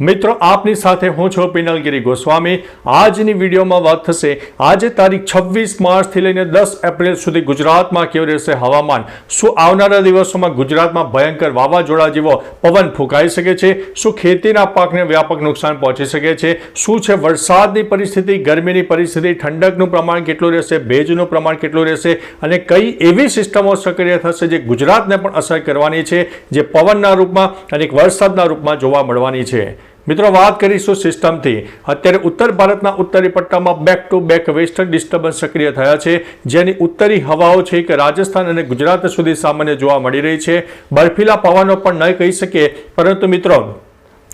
મિત્રો, આપની સાથે હું છું પિનલગીરી ગોસ્વામી. આજની વિડીયોમાં વાત થશે, આજે તારીખ છવ્વીસ માર્ચથી લઈને દસ એપ્રિલ સુધી ગુજરાતમાં કેવું રહેશે હવામાન? શું આવનારા દિવસોમાં ગુજરાતમાં ભયંકર વાવાઝોડા જેવો પવન ફૂંકાઈ શકે છે? શું ખેતીના પાકને વ્યાપક નુકસાન પહોંચી શકે છે? શું છે વરસાદની પરિસ્થિતિ, ગરમીની પરિસ્થિતિ, ઠંડકનું પ્રમાણ કેટલું રહેશે, ભેજનું પ્રમાણ કેટલું રહેશે અને કઈ એવી સિસ્ટમો સક્રિય થશે જે ગુજરાતને પણ અસર કરવાની છે, જે પવનના રૂપમાં અને વરસાદના રૂપમાં જોવા મળવાની છે? મિત્રો, વાત કરીશું સિસ્ટમથી. અત્યારે ઉત્તર ભારતના ઉત્તરી પટ્ટામાં back to back western disturbance સક્રિય થયા છે, જેની ઉત્તરી હવાઓ છે કે રાજસ્થાન અને ગુજરાત સુધી સામાન્ય જોવા મળી રહી છે. બર્ફીલા પવનો પણ ન કહી શકીએ. પરંતુ મિત્રો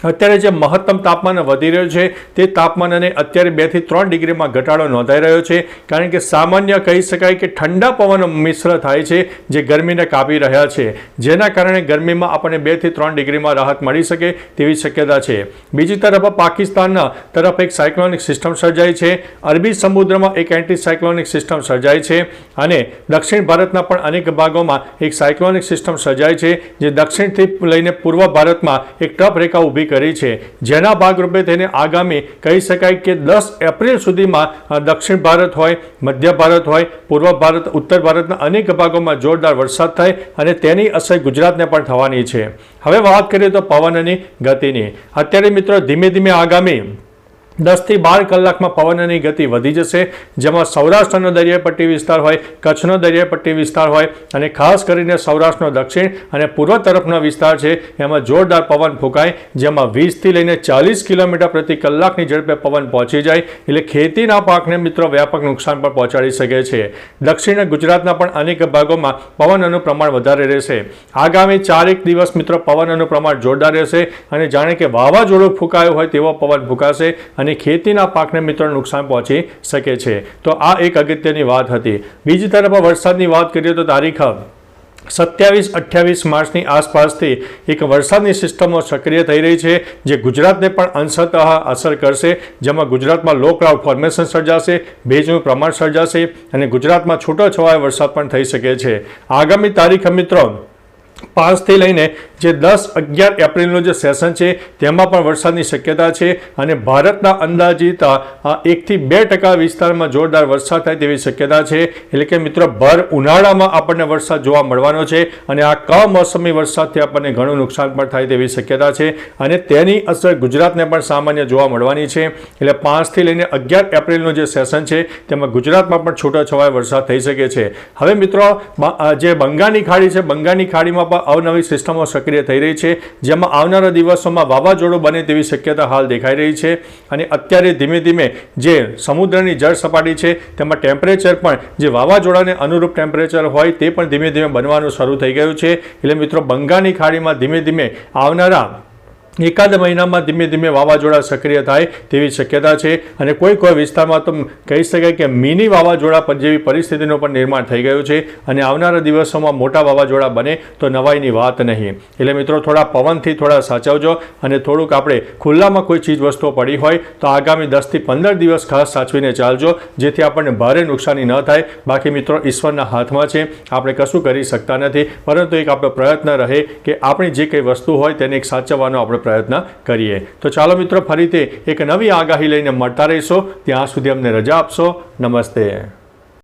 અત્યારે જે મહત્તમ તાપમાન વધી રહ્યું છે, તે તાપમાનને અત્યારે બેથી ત્રણ ડિગ્રીમાં ઘટાડો નોંધાઈ રહ્યો છે. કારણ કે સામાન્ય કહી શકાય કે ઠંડા પવન મિશ્ર થાય છે, જે ગરમીને કાપી રહ્યા છે. જેના કારણે ગરમીમાં આપણને બેથી ત્રણ ડિગ્રીમાં રાહત મળી શકે તેવી શક્યતા છે. બીજી તરફ પાકિસ્તાનના તરફ એક સાયક્લોનિક સિસ્ટમ સર્જાઈ છે. અરબી સમુદ્રમાં એક એન્ટી સાયક્લોનિક સિસ્ટમ સર્જાઈ છે અને દક્ષિણ ભારતના પણ અનેક ભાગોમાં એક સાયક્લોનિક સિસ્ટમ સર્જાઈ છે, જે દક્ષિણથી લઈને પૂર્વ ભારતમાં એક ટપ રેખા ઊભી કરી છે. જેના ભાગરૂપે તેને આગામી કહી શકાય કે દસ એપ્રિલ સુધીમાં દક્ષિણ ભારત હોય, મધ્ય ભારત હોય, પૂર્વ ભારત, ઉત્તર ભારતના અનેક ભાગોમાં જોરદાર વરસાદ થાય અને તેની અસર ગુજરાતને પણ થવાની છે. હવે વાત કરીએ તો પવનની ગતિની. અત્યારે મિત્રો ધીમે ધીમે આગામી દસથી બાર કલાકમાં પવનની ગતિ વધી જશે, જેમાં સૌરાષ્ટ્રનો દરિયાઈપટ્ટી વિસ્તાર હોય, કચ્છનો દરિયાઈપટ્ટી વિસ્તાર હોય, અને ખાસ કરીને સૌરાષ્ટ્રનો દક્ષિણ અને પૂર્વ તરફનો વિસ્તાર છે, એમાં જોરદાર પવન ફૂંકાય, જેમાં વીસથી લઈને ચાલીસ કિલોમીટર પ્રતિ કલાકની ઝડપે પવન પહોંચી જાય, એટલે ખેતીના પાકને મિત્રો વ્યાપક નુકસાન પણ પહોંચાડી શકે છે. દક્ષિણ ગુજરાતના પણ અનેક ભાગોમાં પવનનું પ્રમાણ વધારે રહેશે. આગામી ચારેક દિવસ મિત્રો પવનનું પ્રમાણ જોરદાર રહેશે, અને જાણે કે વાવાઝોડું ફૂંકાયું હોય તેવો પવન ફૂંકાશે અને ખેતીના પાકને મિત્રો નુકસાન પહોંચી શકે છે. તો આ એક અગત્યની વાત હતી. બીજી તરફ વરસાદની વાત કરીએ તો તારીખ સત્યાવીસ અઠ્યાવીસ માર્ચની આસપાસથી એક વરસાદની સિસ્ટમો સક્રિય થઈ રહી છે, જે ગુજરાતને પણ અંશતઃ અસર કરશે. જેમાં ગુજરાતમાં લો ક્લાઉડ ફોર્મેશન સર્જાશે, ભેજનું પ્રમાણ સર્જાશે અને ગુજરાતમાં છૂટોછવાયો વરસાદ પણ થઈ શકે છે. આગામી તારીખ મિત્રો પાંચથી લઈને જે દસ, અગિયાર એપ્રિલનું જે સેશન છે, તેમાં પણ વરસાદની શક્યતા છે અને ભારતના અંદાજિત એકથી બે ટકા વિસ્તારમાં જોરદાર વરસાદ થાય તેવી શક્યતા છે. એટલે કે મિત્રો, ભર ઉનાળામાં આપણને વરસાદ જોવા મળવાનો છે અને આ કમોસમી વરસાદથી આપણને ઘણું નુકસાન પણ થાય તેવી શક્યતા છે અને તેની અસર ગુજરાતને પણ સામાન્ય જોવા મળવાની છે. એટલે પાંચથી લઈને અગિયાર એપ્રિલનું જે સેશન છે, તેમાં ગુજરાતમાં પણ છૂટોછવાયો વરસાદ થઈ શકે છે. હવે મિત્રો જે બંગાળની ખાડી છે, બંગાળની ખાડીમાં પણ અવનવી સિસ્ટમો સક્રિય થઈ રહી છે, જેમાં આવનારા દિવસોમાં વાવાઝોડું બને તેવી શક્યતા હાલ દેખાઈ રહી છે. અને અત્યારે ધીમે ધીમે જે સમુદ્રની જળ સપાટી છે, તેમાં ટેમ્પરેચર પણ જે વાવાઝોડાને અનુરૂપ ટેમ્પરેચર હોય તે પણ ધીમે ધીમે બનવાનું શરૂ થઈ ગયું છે. એટલે મિત્રો, બંગાળની ખાડીમાં ધીમે ધીમે આવનારા એકાદ મહિનામાં ધીમે ધીમે વાવાઝોડા સક્રિય થાય તેવી શક્યતા છે અને કોઈ કોઈ વિસ્તારમાં તો કહી શકાય કે મિની વાવાઝોડા જેવી પરિસ્થિતિનું પણ નિર્માણ થઈ ગયું છે અને આવનારા દિવસોમાં મોટા વાવાઝોડા બને તો નવાઈની વાત નહીં. એટલે મિત્રો, થોડા પવનથી થોડા સાચવજો અને થોડુંક આપણે ખુલ્લામાં કોઈ ચીજ વસ્તુઓ પડી હોય તો આગામી દસથી પંદર દિવસ ખાસ સાચવીને ચાલજો, જેથી આપણને ભારે નુકસાની ન થાય. બાકી મિત્રો, ઈશ્વરના હાથમાં છે. આપણે કશું કરી શકતા નથી. પરંતુ એક આપણો પ્રયત્ન રહે કે આપણી જે કંઈ વસ્તુ હોય તેને એક સાચવવાનો આપણે પ્રયત્ન કરીએ. તો ચાલો મિત્રો ફરીથી એક નવી આગાહી લઈને મળતા રહીશો. ત્યાં સુધી અમને રજા આપશો. નમસ્તે.